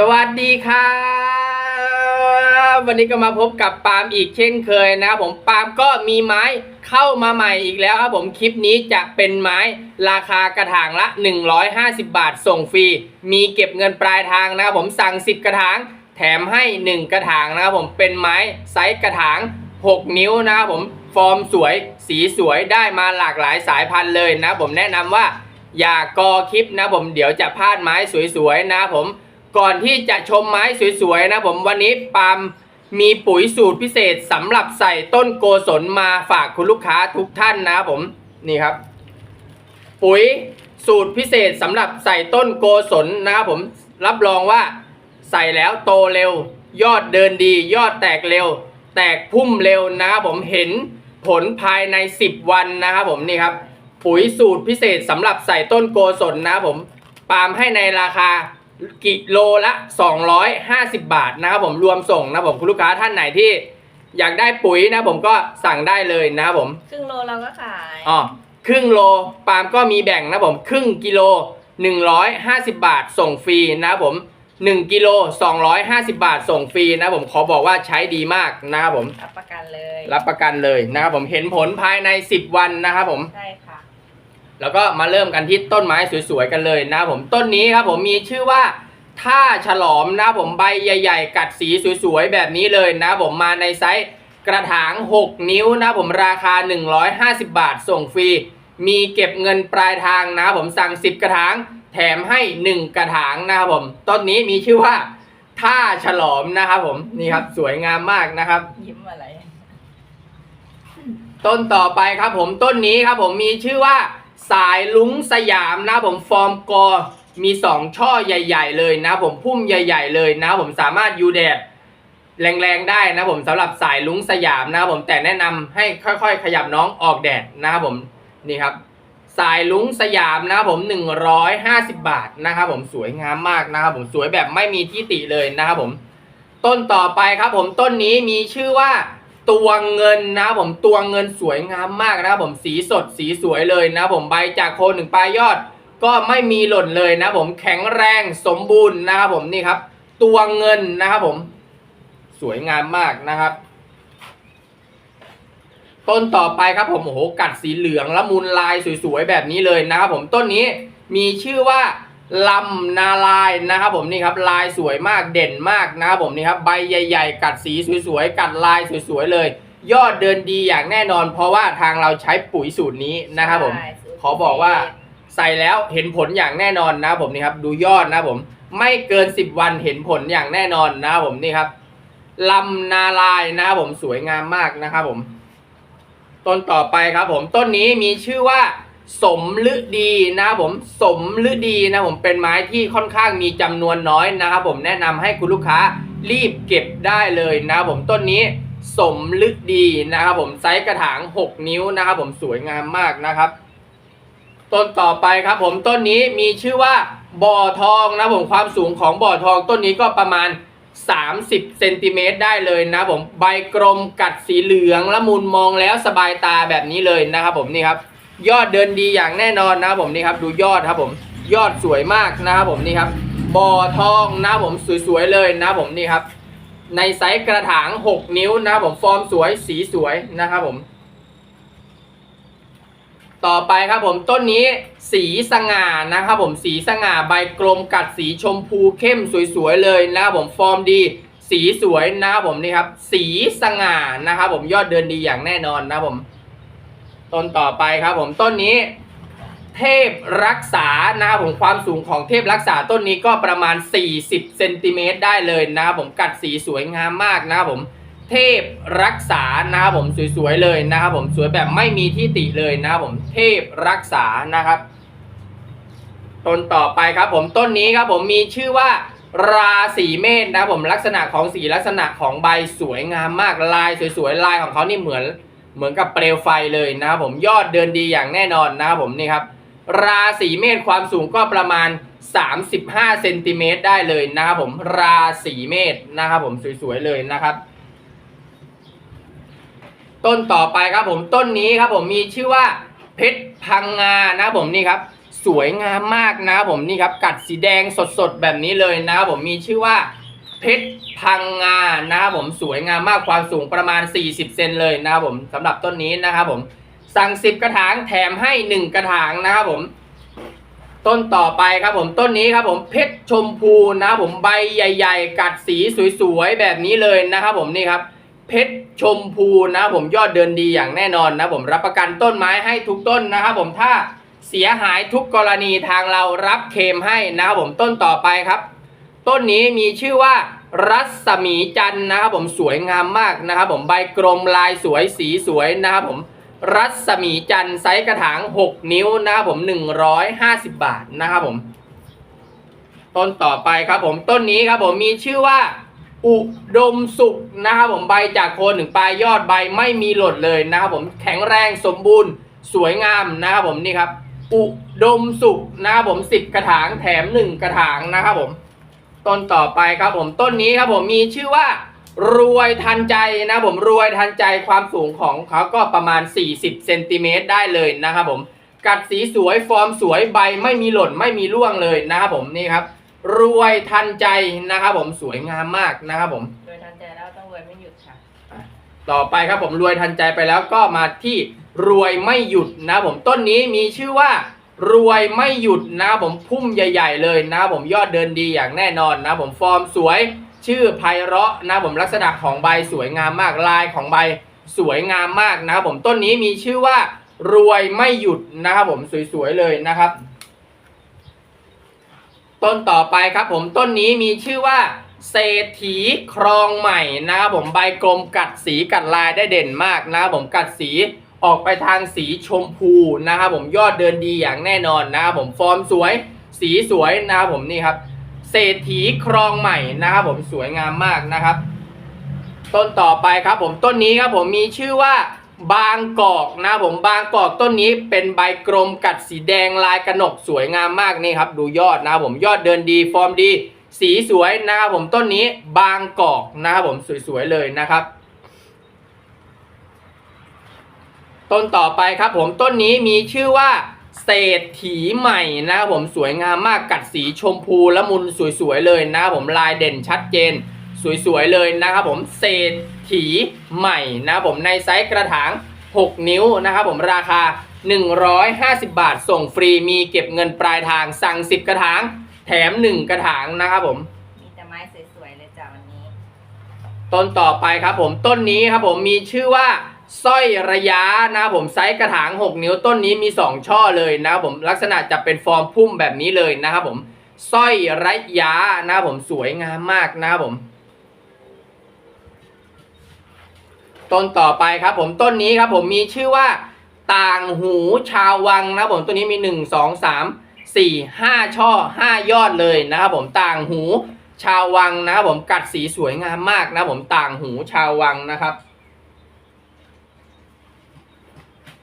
สวัสดีครับวันนี้ก็มาพบกับปาล์มอีกเช่นเคยนะครับผมปาล์มก็มีไม้เข้ามาใหม่อีกแล้วครับผมคลิปนี้จะเป็นไม้ราคากระถางละ 150 บาทส่งฟรี มีเก็บเงินปลายทางนะครับผมสั่ง 10 กระถาง แถมให้ 1 กระถางนะครับผมเป็นไม้ไซส์กระถาง 6 นิ้วนะครับผมฟอร์มสวยสีสวยได้มาหลากหลายสายพันธุ์เลยนะผมแนะนำว่าอย่ากอคลิปนะผมเดี๋ยวจะพลาดไม้สวยๆนะครับผม ก่อนที่จะชมไม้สวยๆนะผมวันนี้ปาล์มมีปุ๋ยสูตรพิเศษสำหรับใส่ต้นโกศลมาฝากคุณลูกค้าทุกท่านนะผมนี่ครับ ปุ๋ยสูตรพิเศษสำหรับใส่ต้นโกศลนะครับผมรับรองว่าใส่แล้วโตเร็ว ยอดเดินดี ยอดแตกเร็ว แตกพุ่มเร็วนะครับผมเห็นผลภายใน 10 วันนะครับผมนี่ครับ ปุ๋ยสูตรพิเศษสำหรับใส่ต้นโกศลนะครับผมปาล์มให้ในราคา กิโลละ 250 บาทนะครับผมรวมส่งนะผมคุณลูกค้าท่านไหนที่อยากได้ปุ๋ยนะผมก็สั่งได้เลยนะครับผมครึ่งโลเราก็ขายอ๋อครึ่งโลปาล์มก็มีแบ่งนะผมครึ่งกิโล 150 บาทส่งฟรีนะครับผม1กิโล250 บาทส่งฟรีนะผมขอบอกว่าใช้ดีมากนะครับผมรับประกันเลย รับประกันเลยนะครับผมเห็นผลภายใน 10 วันนะครับผมใช่ค่ะ แล้วก็มาเริ่มกันที่ต้นไม้สวยๆกันเลยนะครับผมต้นนี้ครับผมมีชื่อว่าท่าฉลอมนะครับผมใบใหญ่ ๆ กัดสีสวยๆแบบนี้เลยนะครับผมมาในไซส์กระถาง 6 นิ้วนะครับผมราคา 150 บาทส่งฟรี มีเก็บเงินปลายทางนะครับผมสั่ง 10 กระถาง แถมให้ 1 กระถางนะครับผมต้นนี้มีชื่อว่าท่าฉลอมนะครับผมนี่ครับสวยงามมากนะครับ ยิ้มอะไร ต้นต่อไปครับผมต้นนี้ครับผมมีชื่อว่า สายลุงสยามนะผมฟอร์มกอมีสองช่อใหญ่ ๆ เลยนะผมพุ่มใหญ่ ๆ เลยนะผมสามารถยูแดดแรงๆได้นะผมสำหรับสายลุงสยามนะผมแต่แนะนำให้ค่อยๆ ขยับน้องออกแดดนะครับผมนี่ครับ สายลุงสยามนะครับผม 150 บาทนะครับผมสวยงามมากนะครับผมสวยแบบไม่มีที่ติเลยนะครับผม ต้นต่อไปครับผมต้นนี้มีชื่อว่า ตัวเงินนะผมตัวเงินสวยงามมากนะผมสีสดสีสวยเลยนะผมใบจากโคนถึงปลายยอด ก็ไม่มีหล่นเลยนะผมแข็งแรงสมบูรณ์นะครับผมนี่ครับ ตัวเงินนะครับผม สวยงามมากนะครับ ต้นต่อไปครับผมโอ้โหกัดสีเหลืองละมุนลายสวยๆแบบนี้เลยนะครับผมต้นนี้มีชื่อว่า ลำนาลายนะครับผมนี่ครับลายสวยมากเด่นมากนะครับผมนี่ครับใบใหญ่ ๆ กัดสีสวยๆกัดลายสวยๆเลย ยอดเดินดีอย่างแน่นอน เพราะว่าทางเราใช้ปุ๋ยสูตรนี้นะครับผมใช่สูตรขอบอกว่าใส่แล้วเห็นผลอย่างแน่นอนนะครับผมนี่ครับดูยอดนะครับผม ไม่เกิน 10 วันเห็นผลอย่างแน่นอนนะครับผมนี่ครับลำนาลายนะครับผมสวยงามมากนะครับผม ต้นต่อไปครับผมต้นนี้มีชื่อว่า สมฤดีนะครับผมสมฤดีนะผมเป็นไม้ที่ค่อนข้างมีจำนวนน้อยนะครับผมแนะนำให้คุณลูกค้ารีบเก็บได้เลยนะครับผมต้นนี้สมฤดีนะครับผมไซส์กระถาง 6 นิ้วนะครับผมสวยงามมากนะครับ ต้นต่อไปครับผมต้นนี้มีชื่อว่าบ่อทองนะผมความสูงของบ่อทองต้นนี้ก็ประมาณ 30เซนติเมตรได้เลยนะผมใบกลมกัดสีเหลืองละมุนมองแล้วสบายตาแบบนี้เลยนะครับผมนี่ครับ ยอดเดินดีอย่างแน่นอนนะครับผมนี่ครับดูยอดครับผมยอดสวยมากนะครับผมนี่ครับบ่อทองนะครับผมสวยๆเลยนะครับผมนี่ครับ ในไซส์กระถาง 6 นิ้วนะครับผมฟอร์มสวยสีสวยนะครับผม ต่อไปครับผมต้นนี้สีสง่านะครับผมสีสง่าใบกลมกัดสีชมพูเข้มสวยๆเลยนะครับผมฟอร์มดีสีสวยนะครับผมนี่ครับ สีสง่านะครับผมยอดเดินดีอย่างแน่นอนนะครับผม ต้นต่อไปครับผมต้นนี้ เทพรักษานะครับผมความสูงของเทพรักษาต้นนี้ก็ประมาณ 40เซนติเมตรได้เลยนะครับผมกัดสีสวยงามมากนะครับผมเทพรักษานะครับผมสวยๆเลยนะครับผมสวยแบบไม่มีที่ติเลยนะครับผมเทพรักษานะครับ ต้นต่อไปครับผมต้นนี้ครับผมมีชื่อว่าราศีเมษนะครับผมลักษณะของสีลักษณะของใบสวยงามมากลายสวยๆลายของเขานี่เหมือน เหมือนกับเปลวไฟเลยนะครับผมยอดเดินดีอย่างแน่นอนนะครับผมนี่ครับราศีเมษความสูงก็ประมาณ 35เซนติเมตรได้เลยนะครับผมราศีเมษนะครับผมสวยๆเลยนะครับ ต้นต่อไปครับผมต้นนี้ครับผมมีชื่อว่าเพชรพังงานะครับผมนี่ครับสสวยงามมากนะครับผมนี่ครับกัดสีแดงสดๆแบบนี้เลยนะครับผมมีชื่อว่าเพชร พังงานะครับผมสวยงามมากความสูงประมาณ 40 เซนเลยนะครับผมสำหรับต้นนี้นะครับผมสั่ง 10 กระถางแถมให้ 1 กระถางนะครับผม ต้นต่อไปครับผมต้นนี้ครับผมเพชรชมพูนะครับผมใบใหญ่ ๆ กัดสีสวยๆแบบนี้เลยนะครับผมนี่ครับเพชรชมพูนะครับผมยอดเดินดีอย่างแน่นอนนะผมรับประกันต้นไม้ให้ทุกต้นนะครับผมถ้าเสียหายทุกกรณีทางเรารับเคมให้นะครับผมต้นต่อไปครับ ต้นนี้มีชื่อว่า รัศมีจันทร์นะครับผมสวยงามมากนะครับผมใบกลมลายสวยสีสวยนะครับผมรัศมีจันทร์ไซส์กระถาง 6 นิ้วนะครับผม 150 บาทนะครับผม ต้นต่อไปครับผมต้นนี้ครับผมมีชื่อว่า อุดมสุขนะครับผมใบจากโคนถึงปลายยอดใบไม่มีหล่นเลยนะครับผมแข็งแรงสมบูรณ์สวยงามนะครับผมนี่ครับ อุดมสุขนะครับผม 10 กระถางแถม 1 กระถางนะครับผม ต้นต่อไปครับผมต้นนี้ครับผมมีชื่อว่ารวยทันใจนะผมรวยทันใจความสูงของเขาก็ประมาณ 40เซนติเมตรได้เลยนะครับผมกัดสีสวยฟอร์มสวยใบไม่มีหล่นไม่มีร่วงเลยนะครับผมนี่ครับ รวยทันใจนะครับผมสวยงามมากนะครับผมโดยทันใจแล้วต้องรวยไม่หยุดค่ะต่อไปครับผมรวยทันใจไปแล้วก็มาที่รวยไม่หยุดนะครับผมต้นนี้มีชื่อว่า รวยไม่หยุดนะผมพุ่มใหญ่ ๆ เลยนะผมยอดเดินดีอย่างแน่นอนนะผมฟอร์มสวย ชื่อไพเราะนะผมลักษณะของใบสวยงามมากลายของใบสวยงามมากนะครับผมต้นนี้มีชื่อว่ารวยไม่หยุดนะครับผมสวยๆเลยนะครับ ต้นต่อไปครับผมต้นนี้มีชื่อว่า เศรษฐีครองใหม่นะครับผมใบกลมกัดสีกัดลายได้เด่นมากนะครับผมกัดสี ออกไปทางสีชมพูนะครับผมยอดเดินดีอย่างแน่นอนนะครับผมฟอร์มสวยสีสวยนะครับผมนี่ครับเศรษฐีครองใหม่นะครับผมสวยงามมากนะครับ ต้นต่อไปครับผมต้นนี้ครับผมมีชื่อว่าบางกอกนะครับผมบางกอกต้นนี้เป็นใบกลมกัดสีแดงลายกระหนกสวยงามมากนี่ครับ ดูยอดนะครับผมยอดเดินดีฟอร์มดี สีสวยนะครับผมต้นนี้บางกอกนะครับผมสวยๆเลยนะครับ ต้นต่อไปครับผมต้นนี้มีชื่อว่าเศรษฐีใหม่นะครับผมสวยงามมากกัดสีชมพูละมุนสวยๆเลยนะครับผมลายเด่นชัดเจน สวยๆเลยนะครับผมเศรษฐีใหม่นะครับผมในไซส์กระถาง 6 นิ้วนะครับผมราคา 150 บาทส่งฟรีมีเก็บเงินปลายทางสั่ง 10 กระถาง แถม 1 กระถางนะครับผมมีแต่ไม้สวยๆเลยจ้ะวันนี้ ต้นต่อไปครับผมต้นนี้ครับผมมีชื่อว่า สร้อยระยะนะผมไซส์กระถาง 6 นิ้วต้นนี้มี 2 ช่อเลยนะครับผมลักษณะจะเป็นฟอร์มพุ่มแบบนี้เลยนะครับผมสร้อยระยะนะผมสวยงามมากนะครับผม ต้นต่อไปครับผมต้นนี้ครับผมมีชื่อว่าต่างหูชาววังนะผมตัวนี้มี 1 2 3 4 5 ช่อ 5 ยอดเลยนะครับผมต่างหูชาววังนะครับผมกัดสีสวยงามมากนะผมต่างหูชาววังนะครับ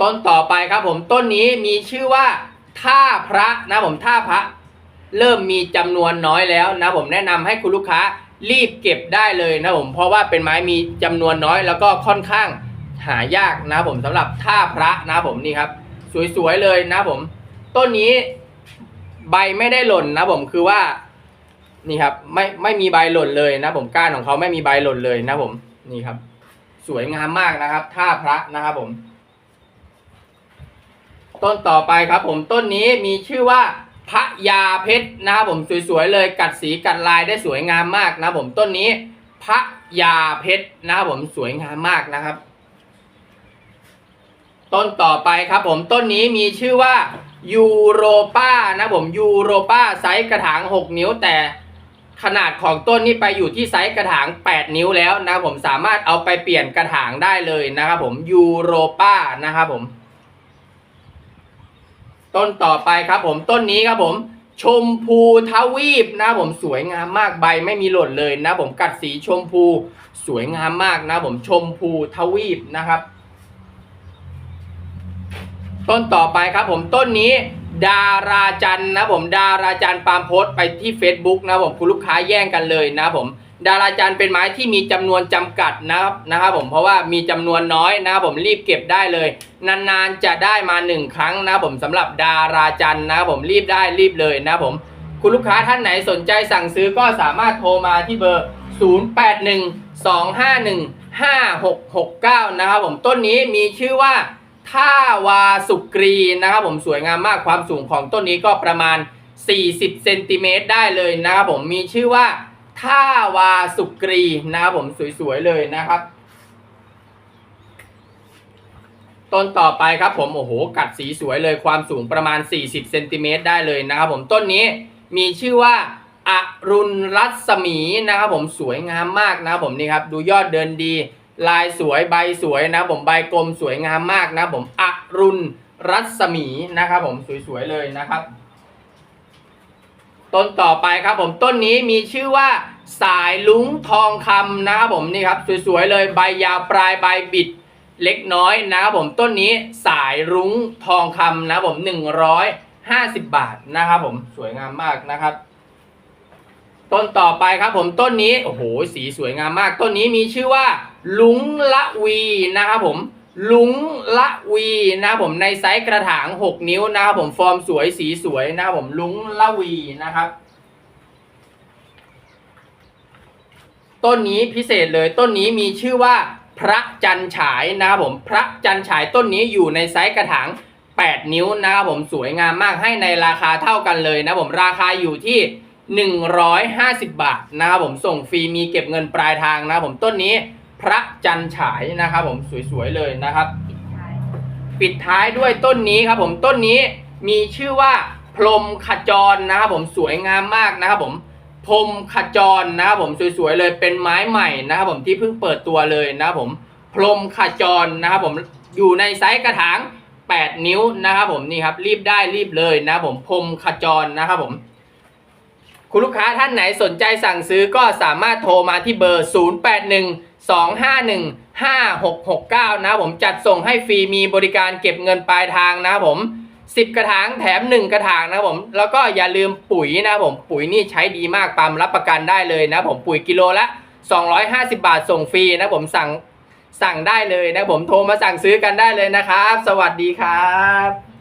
ต้นต่อไปครับผมต้นนี้มีชื่อว่าท่าพระนะผมท่าพระ เริ่มมีจำนวนน้อยแล้วนะผมแนะนำให้คุณลูกค้ารีบเก็บได้เลยนะผมเพราะว่าเป็นไม้มีจำนวนน้อยแล้วก็ค่อนข้างหายากนะผมสำหรับท่าพระนะผมนี่ครับ สวยๆเลยนะผม ต้นนี้ใบไม่ได้หล่นนะผมคือว่านี่ครับไม่ไม่มีใบหล่นเลยนะผมก้านของเขาไม่มีใบหล่นเลยนะผมนี่ครับ สวยงามมากนะครับ ท่าพระนะครับผม ต้นต่อไปครับผมต้นนี้มีชื่อว่าพระยาเพชรนะครับผมสวยๆเลยกัดสีกัดลายได้สวยงามมากนะผมต้นนี้พระยาเพชรนะครับผมสวยงามมากนะครับ ต้นต่อไปครับผมต้นนี้มีชื่อว่ายูโรป้านะผมยูโรป้าไซส์กระถาง 6 นิ้วแต่ขนาดของต้นนี้ไปอยู่ที่ไซส์กระถาง 8 นิ้วแล้วนะผมสามารถเอาไปเปลี่ยนกระถางได้เลยนะครับผมยูโรป้านะครับผม ต้นต่อไปครับผมต้นนี้ครับผม ชมพูทวีปนะผมสวยงามมากใบไม่มีหล่นเลยนะผมกัดสีชมพูสวยงามมากนะผมชมพูทวีปนะครับ ต้นต่อไปครับผมต้นนี้ดาราจันนะผมดาราจันปาล์มโพสต์ไปที่ Facebook นะผมคุณลูกค้าแย่งกันเลยนะผม ดาราจันเป็นไม้ที่มีจำนวนจำกัดนะครับนะครับผมเพราะว่ามีจำนวนน้อยนะครับผมรีบเก็บได้เลย นานๆจะได้มาหนึ่งครั้งนะครับผมสำหรับดาราจันนะครับผมรีบได้รีบเลยนะครับผมคุณลูกค้าท่านไหนสนใจสั่งซื้อก็สามารถโทรมาที่เบอร์ 0812515669 นะครับผมต้นนี้มีชื่อว่าท่าวาสุกรีนะครับผมสวยงามมากความสูงของต้นนี้ก็ประมาณ 40เซนติเมตรได้เลยนะครับผมมีชื่อว่า ท่าวาสุกรีนะครับผมสวยๆเลยนะครับ ต้นต่อไปครับผมโอ้โหกัดสีสวยเลยความสูงประมาณ 40เซนติเมตรได้เลยนะครับผมต้นนี้มีชื่อว่าอรุณรัศมีนะครับผมสวยงามมากนะครับผมนี่ครับดูยอดเดินดี ลายสวยใบสวยนะครับผมใบกลมสวยงามมากนะครับผมอรุณรัศมีนะครับผมสวยๆเลยนะครับ ต้นต่อไปครับผมต้นนี้มีชื่อว่าสายลุงทองคำนะครับผมนี่ครับสวยๆเลยใบยาวปลายใบบิดเล็กน้อยนะครับผมต้นนี้สายรุ้งทองคำนะครับผม150บาทนะครับผมสวยงามมากนะครับ ต้นต่อไปครับผมต้นนี้โอ้โหสีสวยงามมาก ต้นนี้มีชื่อว่าลุงละวีนะครับผม ลุงละวีนะครับผมในไซส์กระถาง 6 นิ้วนะครับผมฟอร์มสวยสีสวยนะครับผมลุงละวีนะครับต้นนี้พิเศษเลยต้นนี้มีชื่อว่าพระจันฉายนะครับผมพระจันฉายต้นนี้อยู่ในไซส์กระถาง 8 นิ้วนะครับผมสวยงามมากให้ในราคาเท่ากันเลยนะผมราคาอยู่ที่ 150 บาทนะครับผมส่งฟรีมีเก็บเงินปลายทางนะครับผมต้นนี้ พระจันฉายนะครับ ผมสวยๆเลยนะครับปิดท้ายปิดท้ายด้วยต้นนี้ครับ ผมต้นนี้มีชื่อว่าพรหมขจรนะครับ ผมสวยงามมากนะครับ ผมพรหมขจรนะครับผมสวยๆเลยเป็นไม้ใหม่นะครับผมที่เพิ่งเปิดตัวเลยนะครับผมพรหมขจรนะครับผมอยู่ในไซส์กระถาง 8 นิ้วนะครับผมนี่ครับรีบได้รีบเลยนะครับผมพรหมขจรนะครับผมคุณลูกค้าท่านไหนสนใจสั่งซื้อก็สามารถโทรมาที่เบอร์ 0812515669นะ ครับผมจัดส่งให้ฟรีมีบริการเก็บเงินปลายทางนะผม 10 กระถางแถม 1 กระถางนะผม แล้วก็อย่าลืมปุ๋ยนะผม ปุ๋ยนี่ใช้ดีมากปามรับประกันได้เลยนะผมปุ๋ยกิโลละ 250 บาทส่งฟรีนะผมสั่งสั่งได้เลยนะผมโทรมาสั่งซื้อกันได้เลยนะครับ สวัสดีครับ